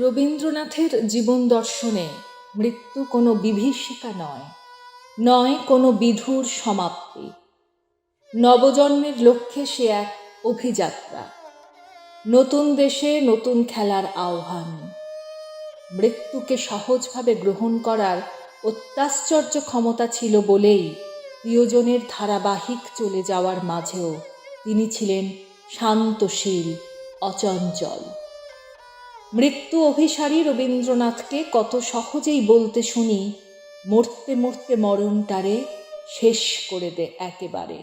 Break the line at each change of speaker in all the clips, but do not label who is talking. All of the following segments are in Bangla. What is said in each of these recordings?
রবীন্দ্রনাথের জীবন দর্শনে মৃত্যু কোনো বিভীষিকা নয় নয় কোনো বিধুর সমাপ্তি। নবজন্মের লক্ষ্যে সে এক অভিযাত্রা। নতুন দেশে নতুন খেলার আহ্বান। মৃত্যুকে সহজভাবে গ্রহণ করার অত্যাশ্চর্য ক্ষমতা ছিল বলেই প্রিয়জনের ধারাবাহিক চলে যাওয়ার মাঝেও তিনি ছিলেন শান্তশীল, অচঞ্চল। মৃত্যু অভিসারী রবীন্দ্রনাথকে কত সহজেই বলতে শুনি, মরতে মরতে মরণটারে শেষ করে দে একেবারে।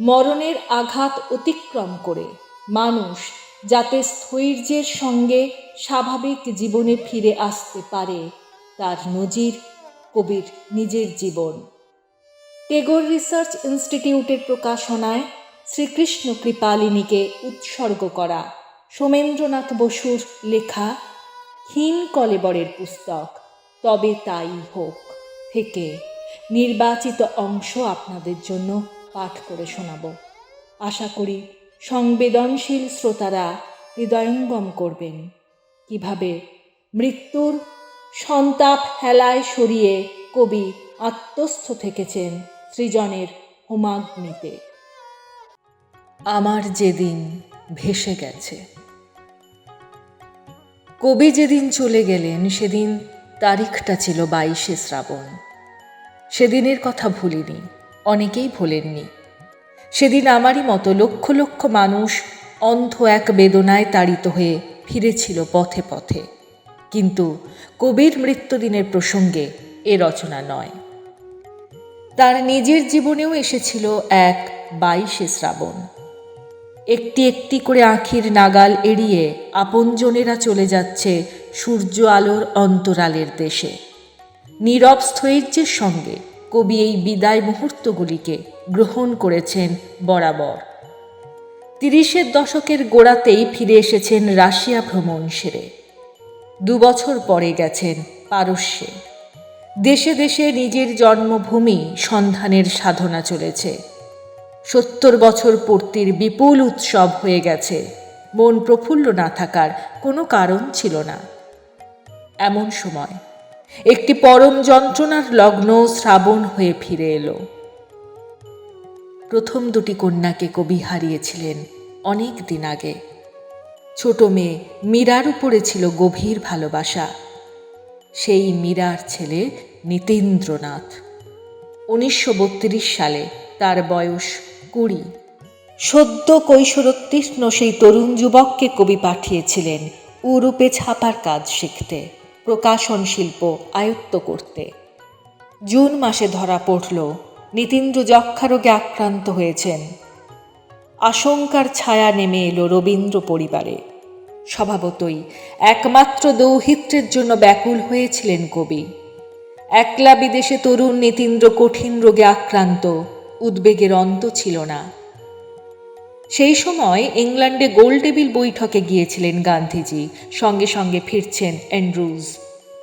মরণের আঘাত অতিক্রম করে মানুষ যাতে স্থৈর্যের সঙ্গে স্বাভাবিক জীবনে ফিরে আসতে পারে তার নজির কবির নিজের জীবন। টেগোর রিসার্চ ইনস্টিটিউটের প্রকাশনায় শ্রীকৃষ্ণ কৃপালিনীকে উৎসর্গ করা। সোমেন্দ্রনাথ বসুর লেখা হীন কলেবরের পুস্তক, তবে তাই হোক থেকে নির্বাচিত অংশ আপনাদের জন্য পাঠ করে শোনাব। আশা করি সংবেদনশীল শ্রোতারা হৃদয়ঙ্গম করবেন। কীভাবে? মৃত্যুর সন্তাপ হেলায় সরিয়ে কবি আত্মস্থ থেকেছেন সৃজনের হোমাগ্নিতে। আমার যেদিন ভেসে গেছে। কবি যেদিন চলে গেলেন, সেদিন তারিখটা ছিল বাইশে শ্রাবণ। সেদিনের কথা ভুলিনি, অনেকেই ভোলেননি। সেদিন আমারই মতো লক্ষ লক্ষ মানুষ অন্ধ এক বেদনায় তাড়িত হয়ে ফিরেছিল পথে পথে। কিন্তু কবির মৃত্যুদিনের প্রসঙ্গে এ রচনা নয়। তার নিজের জীবনেও এসেছিল এক বাইশে শ্রাবণ। একটি একটি করে আখির নাগাল এড়িয়ে আপনজনেরা চলে যাচ্ছে সূর্য আলোর অন্তরালের দেশে। নীরব স্থৈর্যের সঙ্গে কবি এই বিদায় মুহূর্তগুলিকে গ্রহণ করেছেন বরাবর। তিরিশের দশকের গোড়াতেই ফিরে এসেছেন রাশিয়া ভ্রমণ সেরে। দুবছর পরে গেছেন পারস্যে। দেশে দেশে নিজের জন্মভূমি সন্ধানের সাধনা চলেছে। সত্তর বছর পূর্তির বিপুল উৎসব হয়ে গেছে। মন প্রফুল্ল না থাকার কোনো কারণ ছিল না। এমন সময় একটি পরম যন্ত্রণার লগ্ন শ্রাবণ হয়ে ফিরে এলো। প্রথম দুটি কন্যাকে কবি হারিয়েছিলেন অনেক দিন আগে। ছোট মেয়ে মীরার উপরে ছিল গভীর ভালোবাসা। সেই মীরার ছেলে নীতেন্দ্রনাথ। উনিশশো সালে তার বয়স কুড়ি। সদ্য কৈশোরোত্তীর্ণ সেই তরুণ যুবককে কবি পাঠিয়েছিলেন উরূপে ছাপার কাজ শিখতে, প্রকাশন শিল্প আয়ত্ত করতে। জুন মাসে ধরা পড়ল, নীতীন্দ্র যক্ষারোগে আক্রান্ত হয়েছেন। আশঙ্কার ছায়া নেমে এলো রবীন্দ্র পরিবারে। স্বভাবতই একমাত্র দৌহিত্রের জন্য ব্যাকুল হয়েছিলেন কবি। একলা বিদেশে তরুণ নীতীন্দ্র কঠিন রোগে আক্রান্ত উদ্বেগের অন্ত ছিল না। সেই সময় ইংল্যান্ডে গোলটেবিল বৈঠকে গিয়েছিলেন গান্ধীজি, সঙ্গে সঙ্গে ফিরছেন অ্যান্ড্রুজ।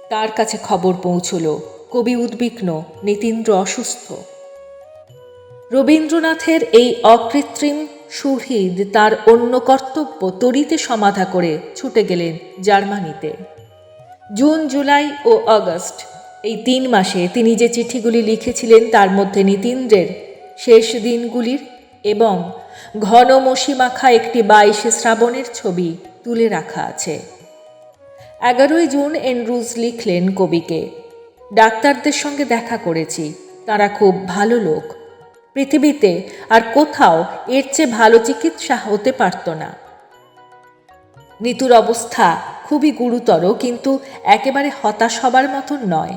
তার কাছে খবর পৌঁছল, কবি উদ্বিগ্ন, নীতীন্দ্র অসুস্থ। রবীন্দ্রনাথের এই অকৃত্রিম সুহৃদ তার অন্য কর্তব্য তরিতে সমাধা করে ছুটে গেলেন জার্মানিতে। জুন, জুলাই ও আগস্ট এই তিন মাসে তিনি যে চিঠিগুলি লিখেছিলেন তার মধ্যে নীতীন্দ্রের শেষ দিনগুলির এবং ঘন মশিমাখা একটি বাইশে শ্রাবণের ছবি তুলে রাখা আছে। এগারোই জুন এন্ড্রুজ লিখলেন কবিকে, ডাক্তারদের সঙ্গে দেখা করেছি, তারা খুব ভালো লোক। পৃথিবীতে আর কোথাও এর চেয়ে ভালো চিকিৎসা হতে পারত না। নিতুর অবস্থা খুবই গুরুতর, কিন্তু একেবারে হতাশ হবার মতন নয়।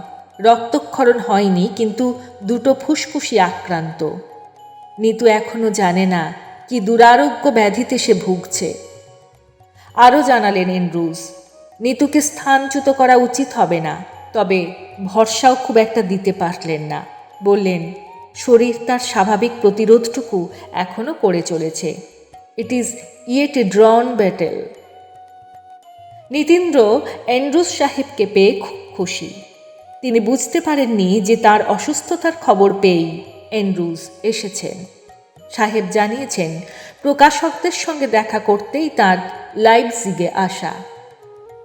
রক্তক্ষরণ হয়নি, কিন্তু দুটো ফুসফুসি আক্রান্ত। নিতু এখনও জানে না কি দুরারোগ্য ব্যাধিতে সে ভুগছে। আরও জানালেন এনরুজ নিতুকে স্থানচ্যুত করা উচিত হবে না, তবে ভরসাও খুব একটা দিতে পারলেন না। বললেন, শরীর তার স্বাভাবিক প্রতিরোধটুকু এখনও করে চলেছে। It is yet a drawn battle Nitindra Andrews সাহেবকে পেয়ে খুব খুশি। তিনি বুঝতে পারেননি যে তার অসুস্থতার খবর পেয়েই এন্ড্রুজ এসেছেন সাহেব জানিয়েছেন, প্রকাশকদের সঙ্গে দেখা করতেই তার লাইভজিগে আসা।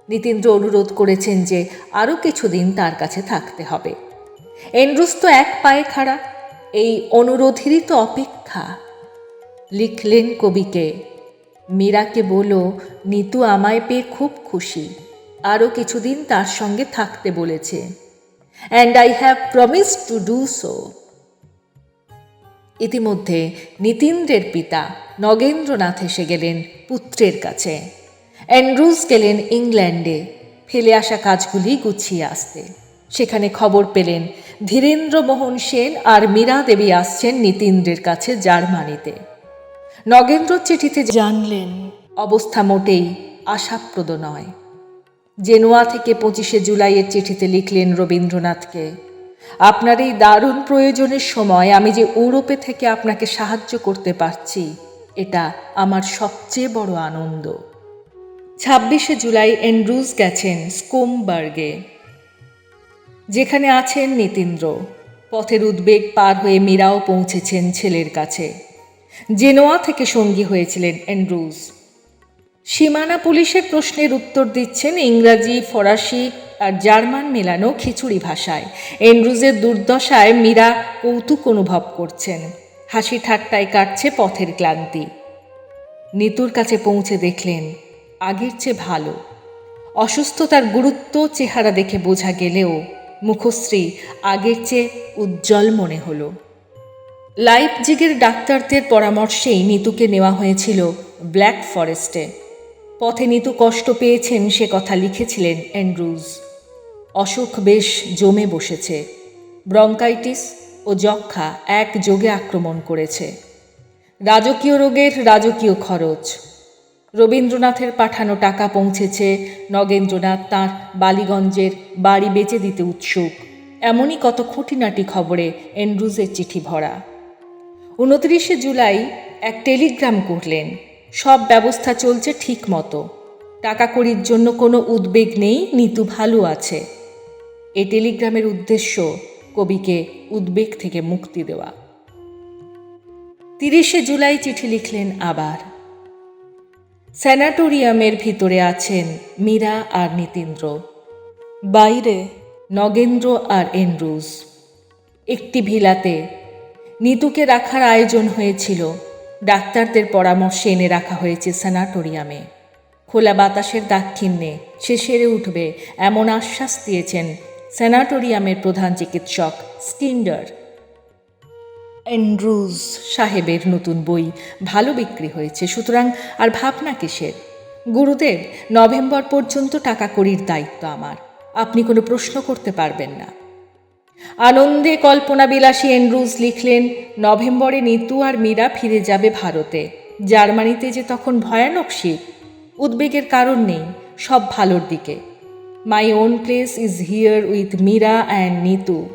নীতিন্দ্র অনুরোধ করেছেন যে আরও কিছুদিন তার কাছে থাকতে হবে। এন্ড্রুস তো এক পায়ে খাড়া, এই অনুরোধেরই তো অপেক্ষা। লিখলেন কবিকে, মীরাকে বলো, নিতু আমায় পেয়ে খুব খুশি, আরও কিছুদিন তার সঙ্গে থাকতে বলেছে। And I have promise to do so ইতিমধ্যে নীতিন্দ্রের পিতা নগেন্দ্রনাথ এসে গেলেন পুত্রের কাছে। অ্যান্ড্রুজ গেলেন ইংল্যান্ডে, ফেলে আসা কাজগুলি গুছিয়ে আসতে। সেখানে খবর পেলেন ধীরেন্দ্র মোহন সেন আর মীরা দেবী আসছেন নীতিন্দ্রের কাছে জার্মানিতে। নগেন্দ্র চিঠিতে জানলেন, অবস্থা মোটেই আশাপ্রদ নয়। জেনুয়া থেকে পঁচিশে জুলাইয়ের চিঠিতে লিখলেন রবীন্দ্রনাথকে আপনার এই দারুণ প্রয়োজনের সময় আমি যে ইউরোপে থেকে আপনাকে সাহায্য করতে পারছি, এটা আমার সবচেয়ে বড় আনন্দ। ছাব্বিশে জুলাই এন্ড্রুজ গেছেন স্কোমবার্গে, যেখানে আছেন নীতিন্দ্র। পথের উদ্বেগ পার হয়ে মীরাও পৌঁছেছেন ছেলের কাছে। জেনোয়া থেকে সঙ্গী হয়েছিলেন এন্ড্রুজ। সীমানা পুলিশের প্রশ্নের উত্তর দিচ্ছেন ইংরাজি, ফরাসি আর জার্মান মেলানো খিচুড়ি ভাষায়। এন্ড্রুজের দুর্দশায় মীরা কৌতুক অনুভব করছেন। হাসি ঠাট্টায় কাটছে পথের ক্লান্তি। নিতুর কাছে পৌঁছে দেখলেন, আগের চেয়ে ভালো। অসুস্থতার গুরুত্ব চেহারা দেখে বোঝা গেলেও মুখশ্রী আগের চেয়ে উজ্জ্বল মনে হলো। লাইফজিগের ডাক্তারদের পরামর্শেই নিতুকে নেওয়া হয়েছিল ব্ল্যাক ফরেস্টে। পথে নিতু কষ্ট পেয়েছেন সে কথা লিখেছিলেন অ্যান্ড্রুজ অসুখ বেশ জমে বসেছে। ব্রঙ্কাইটিস ও যক্ষা এক যোগে আক্রমণ করেছে। রাজকীয় রোগের রাজকীয় খরচ। রবীন্দ্রনাথের পাঠানো টাকা পৌঁছেছে নগেন্দ্রনাথ তাঁর বালিগঞ্জের বাড়ি বেচে দিতে উৎসুক। এমনই কত খুঁটিনাটি খবরে এন্ড্রুজের চিঠি ভরা। উনত্রিশে জুলাই এক টেলিগ্রাম করলেন, সব ব্যবস্থা চলছে ঠিক মতো। টাকা কড়ির জন্য কোনো উদ্বেগ নেই, নিতু ভালো আছে। এ টেলিগ্রামের উদ্দেশ্য কবিকে উদ্বেগ থেকে মুক্তি দেওয়া। তিরিশে জুলাই চিঠি লিখলেন আবার। স্যানাটোরিয়ামের ভিতরে আছেন মীরা আর নীতিন্দ্র। বাইরে নগেন্দ্র আর এন্ড্রুজ একটি ভিলাতে নিতুকে রাখার আয়োজন হয়েছিল। ডাক্তারদের পরামর্শে এনে রাখা হয়েছে স্যানাটোরিয়ামে। খোলা বাতাসের দাক্ষিণ্যে সে সেরে উঠবে এমন আশ্বাস দিয়েছেন স্যানাটোরিয়ামের প্রধান চিকিৎসক স্টিন্ডার অ্যান্ড্রুজ সাহেবের নতুন বই ভালো বিক্রি হয়েছে, সুতরাং আর ভাবনা কিসের? গুরুদেব, নভেম্বর পর্যন্ত টাকা কড়ির দায়িত্ব আমার। আপনি কোনো প্রশ্ন করতে পারবেন না। আনন্দে কল্পনা বিলাসী এন্ড্রুজ লিখলেন, নভেম্বরে নিতু আর মীরা ফিরে যাবে ভারতে। জার্মানিতে যে তখন ভয়ানক শীত, উদ্বেগের কারণ নেই, সব ভালোর দিকে। My own place is here with Mira and Nitu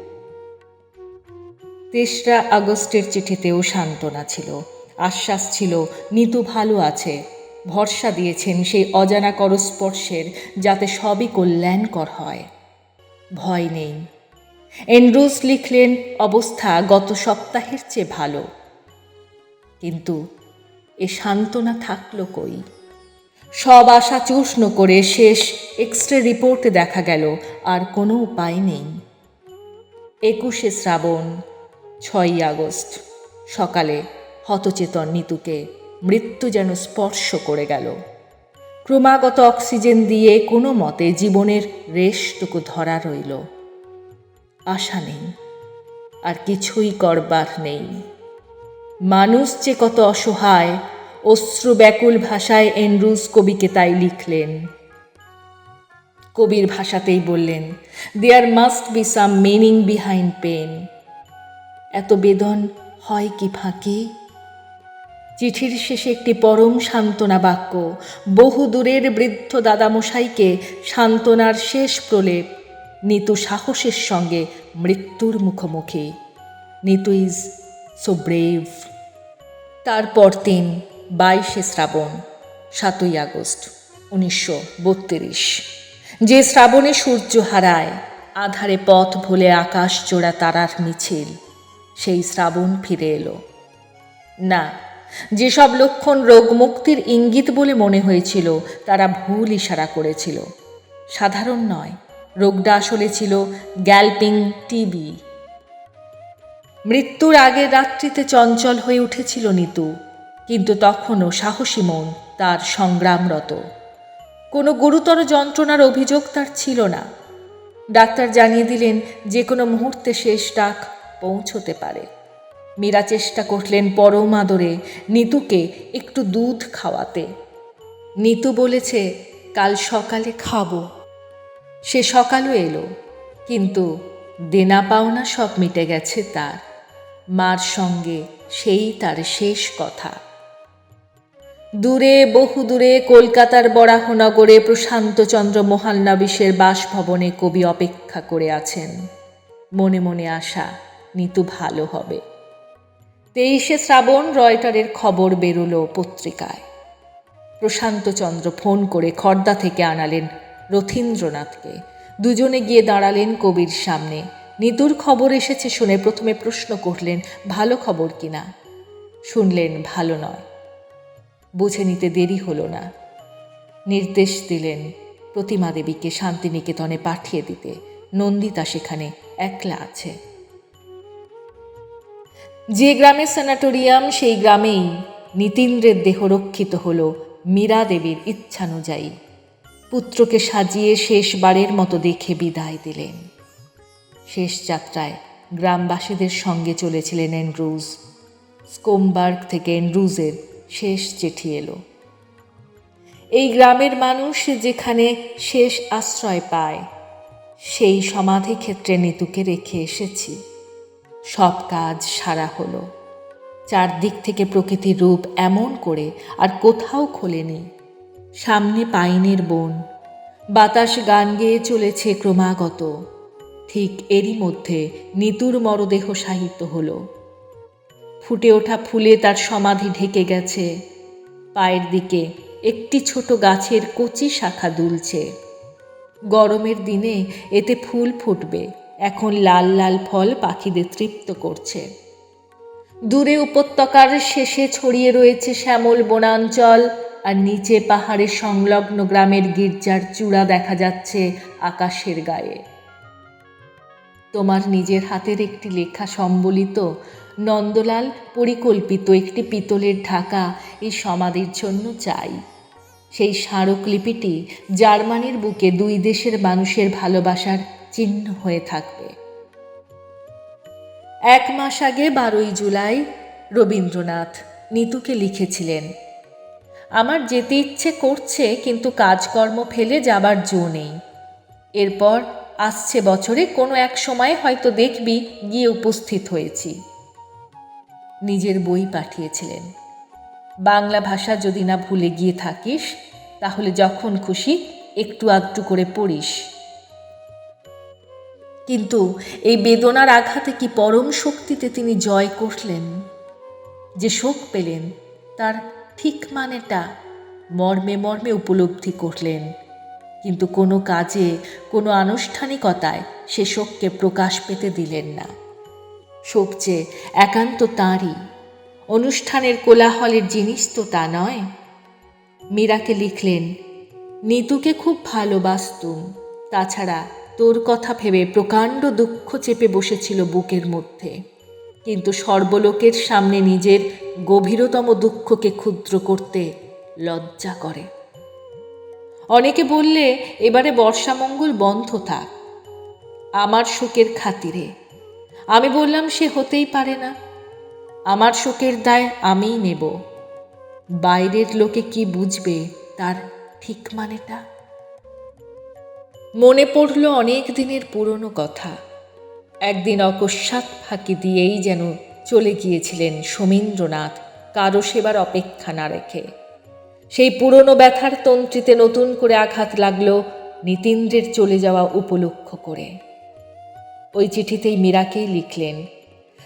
তেসরা আগস্টের চিঠিতেও সান্ত্বনা ছিল। আশ্বাস ছিল, নিতু ভালো আছে। ভরসা দিয়েছেন সেই অজানা করস্পর্শের যাতে সবই কল্যাণকর হয়। ভয় নেই। এন্ড্রুস লিখলেন, অবস্থা গত সপ্তাহের চেয়ে ভালো। কিন্তু এ সান্ত্বনা থাকল কই? সব আশা চূষ্ণ করে শেষ এক্স রে রিপোর্টে দেখা গেল, আর কোনো উপায় নেই। একুশে শ্রাবণ, ছয়ই আগস্ট। সকালে হতচেতন নিতুকে মৃত্যু যেন স্পর্শ করে গেল। ক্রমাগত অক্সিজেন দিয়ে কোনো মতে জীবনের রেশটুকু ধরা রইল। আশা নেই, আর কিছুই করবার নেই। মানুষ যে কত অসহায় অশ্রু ব্যাকুল ভাষায় এন্ড্রুজ কবিকে তাই লিখলেন। কবির ভাষাতেই বললেন there must be some meaning behind pain এত বেদন হয় কি ফাঁকি? চিঠির শেষে একটি পরম সান্ত্বনা বাক্য, বহু দূরের বৃদ্ধ দাদামশাইকে সান্ত্বনার শেষ প্রলেপ, নিতু সাহসের সঙ্গে মৃত্যুর মুখোমুখি। Nitu is so brave. তারপর দিন বাইশে শ্রাবণ, সাতই আগস্ট, উনিশশো বত্রিশ। যে শ্রাবণে সূর্য হারায়, আধারে পথ ভুলে আকাশ জোড়া তারার মিছিল, সেই শ্রাবণ ফিরে এলো। না, যেসব লক্ষণ রোগ মুক্তির ইঙ্গিত বলে মনে হয়েছিল, তারা ভুল ইশারা করেছিল। সাধারণ নয়, রোগটা আসলে ছিল গ্যালপিং টিবি। মৃত্যুর আগের রাত্রিতে চঞ্চল হয়ে উঠেছিল নিতু। কিন্তু তখনও সাহসী মন তার সংগ্রামরত। কোনো গুরুতর যন্ত্রণার অভিযোগ তার ছিল না। ডাক্তার জানিয়ে দিলেন যে কোনো মুহূর্তে শেষ ডাক পৌঁছতে পারে। মীরা চেষ্টা করলেন পরম আদরে নিতুকে একটু দুধ খাওয়াতে। নিতু বলেছে, কাল সকালে খাব। সে সকালও এলো, কিন্তু দেনা পাওনা সব মিটে গেছে তার। মার সঙ্গে সেই তার শেষ কথা। দূরে, বহু দূরে কলকাতার বরাহনগরে প্রশান্তচন্দ্র মহালনাবিশের বাসভবনে কবি অপেক্ষা করে আছেন। মনে মনে আশা, নিতু ভালো হবে। তেইশে শ্রাবণ রয়টারের খবর বেরোলো পত্রিকায়। প্রশান্তচন্দ্র ফোন করে খর্দা থেকে আনালেন রথীন্দ্রনাথকে। দুজনে গিয়ে দাঁড়ালেন কবির সামনে। নিতুর খবর এসেছে শুনে প্রথমে প্রশ্ন করলেন, ভালো খবর কিনা শুনলেন, ভালো নয়। বুঝে নিতে দেরি হলো না। নির্দেশ দিলেন প্রতিমা দেবীকে শান্তিনিকেতনে পাঠিয়ে দিতে। নন্দিতা সেখানে একলা আছে। যে গ্রামে স্যানাটোরিয়াম, সেই গ্রামেই নীতিন্দ্রের দেহ রক্ষিত হল মীরা দেবীর ইচ্ছানুযায়ী। পুত্রকে সাজিয়ে শেষবারের মতো দেখে বিদায় দিলেন। শেষ যাত্রায় গ্রামবাসীদের সঙ্গে চলেছিলেন এন্ড্রুজ। স্কোমবার্গ থেকে এন্ড্রুজের শেষ চিঠি এলো। এই গ্রামের মানুষ যেখানে শেষ আশ্রয় পায়, সেই সমাধি ক্ষেত্রে নিতুকে রেখে এসেছি। সব কাজ সারা হলো। চারদিক থেকে প্রকৃতির রূপ এমন করে আর কোথাও খোলেনি। সামনে পাইনের বন, বাতাস গান গেয়ে চলেছে ক্রমাগত। ঠিক এরই মধ্যে নিতুর মরদেহ সাহিত্য হলো। ফুটে ওঠা ফুলে তার সমাধি ঢেকে গেছে। পায়ের দিকে একটি ছোট গাছের কচি শাখা দুলছে। গরমের দিনে এতে ফুল ফুটবে, এখন লাল লাল ফল পাখিদের তৃপ্ত করছে। দূরে উপত্যকার শেষে ছড়িয়ে রয়েছে শ্যামল বনাঞ্চল, আর নিচে পাহাড়ের সংলগ্ন গ্রামের গির্জার চূড়া দেখা যাচ্ছে আকাশের গায়ে। তোমার নিজের হাতের একটি লেখা সম্বলিত নন্দলাল পরিকল্পিত একটি পিতলের ঢাকা এই সমাধির জন্য চাই। সেই স্মারকলিপিটি জার্মানির বুকে দুই দেশের মানুষের ভালোবাসার চিহ্ন হয়ে থাকবে। এক মাস আগে বারোই জুলাই রবীন্দ্রনাথ নিতুকে লিখেছিলেন, আমার যেতে ইচ্ছে করছে, কিন্তু কাজকর্ম ফেলে যাবার জো নেই। এরপর আসছে বছরে কোনো এক সময় হয়তো দেখবি গিয়ে উপস্থিত হয়েছি। নিজের বই পাঠিয়েছিলেন। বাংলা ভাষা যদি না ভুলে গিয়ে থাকিস, তাহলে যখন খুশি একটু আধটু করে পড়িস। কিন্তু এই বেদনার আঘাতে কি পরম শক্তিতে তিনি জয় করলেন? যে শোক পেলেন, তার ঠিক মানেটা মর্মে মর্মে উপলব্ধি করলেন। কিন্তু কোনো কাজে, কোনো আনুষ্ঠানিকতায় সে শোককে প্রকাশ পেতে দিলেন না। শোক যে একান্ত তাঁরই। অনুষ্ঠানের কোলাহলের জিনিস তো তা নয়। মীরাকে লিখলেন, নিতুকে খুব ভালোবাসতুম। তাছাড়া তোর কথা ভেবে প্রকাণ্ড দুঃখ চেপে বসেছিল বুকের মধ্যে। কিন্তু সর্বলোকের সামনে নিজের গভীরতম দুঃখকে ক্ষুদ্র করতে লজ্জা করে। অনেকে বললে, এবারে বর্ষামঙ্গল বন্ধ থাক। আমার শোকের খাতিরে আমি বললাম, সে হতেই পারে না। আমার শোকের দায় আমিই নেব। বাইরের লোকে কি বুঝবে তার ঠিক মানেটা? মনে পড়ল অনেক দিনের পুরনো কথা। একদিন অকস্মাৎ ফাঁকি দিয়েই যেন চলে গিয়েছিলেন সমীন্দ্রনাথ কারও সেবার অপেক্ষা না রেখে। সেই পুরনো ব্যথার তন্ত্রীতে নতুন করে আঘাত লাগল নীতিন্দ্রের চলে যাওয়া উপলক্ষ করে। ওই চিঠিতেই মীরাকেই লিখলেন,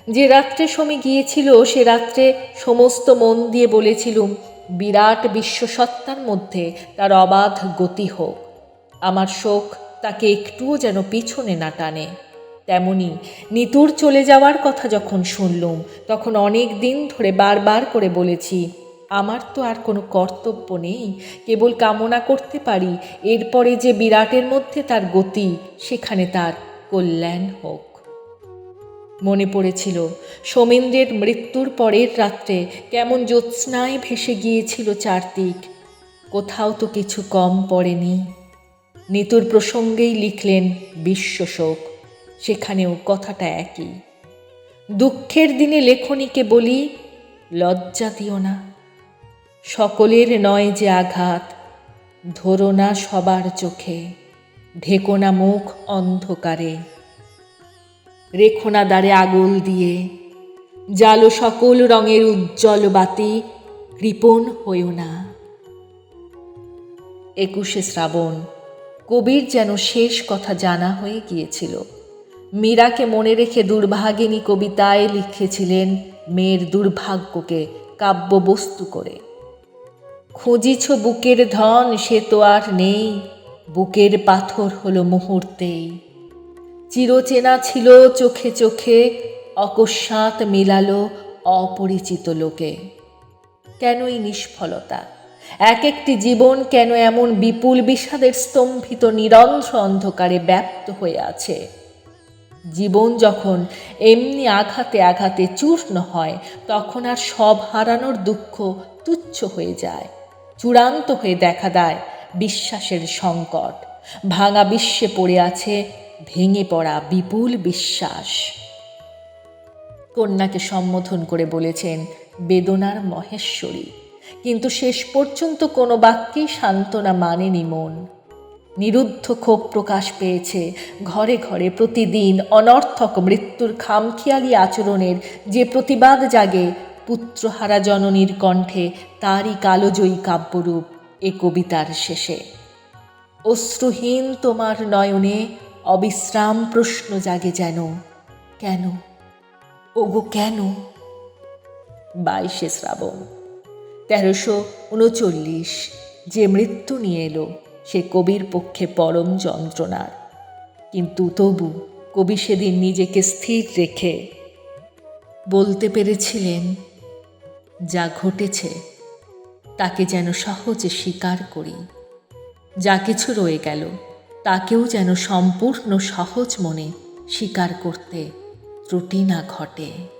যে রাত্রে সমী গিয়েছিল, সে রাত্রে সমস্ত মন দিয়ে বলেছিলুম, বিরাট বিশ্বসত্তার মধ্যে তার অবাধ গতি হোক। আমার শোক তাকে একটুও যেন পিছনে না টানে। তেমনি নিতুর চলে যাওয়ার কথা যখন শুনলুম, তখন অনেক দিন ধরে বারবার করে বলেছি, আমার তো আর কোনো কর্তব্য নেই, কেবল কামনা করতে পারি, এরপরে যে বিরাটের মধ্যে তার গতি, সেখানে তার কল্যাণ হোক। মনে পড়েছিল, সোমেন্দ্রের মৃত্যুর পরের রাত্রে কেমন জ্যোৎস্নায় ভেসে গিয়েছিল চারদিক। কোথাও তো কিছু কম পড়েনি। নিতুর প্রসঙ্গেই লিখলেন, বিশ্বশোক, সেখানেও কথাটা একই। দুঃখের দিনে লেখনীকে বলি, লজ্জা দিও না। সকলের নয় যে আঘাত, ধরো না সবার চোখে। ঢেকো না মুখ অন্ধকারে। রেখো না দ্বারে আগুল দিয়ে। জালো সকল রঙের উজ্জ্বল বাতি কৃপণ হইও না। একুশে শ্রাবণ, কবির যেন শেষ কথা জানা হয়ে গিয়েছিল। মীরাকে মনে রেখে দুর্ভাগিনী কবিতায় লিখেছিলেন মেয়ের দুর্ভাগ্যকে কাব্যবস্তু করে। খুঁজিছ বুকের ধন, সে তো আর নেই। বুকের পাথর হলো মুহূর্তেই। চিরচেনা ছিল চোখে চোখে, অকস্মাৎ মিলালো অপরিচিত লোকে। কেনই নিষ্ফলতা? এক একটি জীবন কেন এমন বিপুল বিষাদের স্তম্ভিত নিরন্ধ্র অন্ধকারে ব্যাপ্ত হয়ে আছে? জীবন যখন এমনি আঘাতে আঘাতে চূর্ণ হয়, তখন আর সব হারানোর দুঃখ তুচ্ছ হয়ে যায়, চূড়ান্ত হয়ে দেখা দেয়। বিশ্বাসের সংকট। ভাঙা বিশ্বে পড়ে আছে ভেঙে পড়া বিপুল বিশ্বাস। কন্যাকে সম্বোধন করে বলেছেন, বেদনার মহেশ্বরী, কিন্তু শেষ পর্যন্ত কোনো বাক্যেই সান্ত্বনা মানেনি মন। নিরুদ্ধ ক্ষোভ প্রকাশ পেয়েছে ঘরে ঘরে প্রতিদিন অনর্থক মৃত্যুর খামখেয়ালি আচরণের যে প্রতিবাদ জাগে, পুত্রহারা জননীর কণ্ঠে তারই কালোজয়ী কাব্যরূপ এ কবিতার শেষে। অশ্রুহীন তোমার নয়নে অবিশ্রাম প্রশ্ন জাগে যেন। কেন? ওগো, কেন? বাইশে শ্রাবণ, তেরোশো উনচল্লিশ, যে মৃত্যু নিয়ে এলো, সে কবির পক্ষে পরম যন্ত্রণার। কিন্তু তবু কবি সেদিন নিজেকে স্থির রেখে বলতে পেরেছিলেন, যা ঘটেছে তাকে যেন সহজে স্বীকার করি। যা কিছু রয়ে গেল, তাকেও যেন সম্পূর্ণ সহজ মনে স্বীকার করতে ত্রুটি না ঘটে।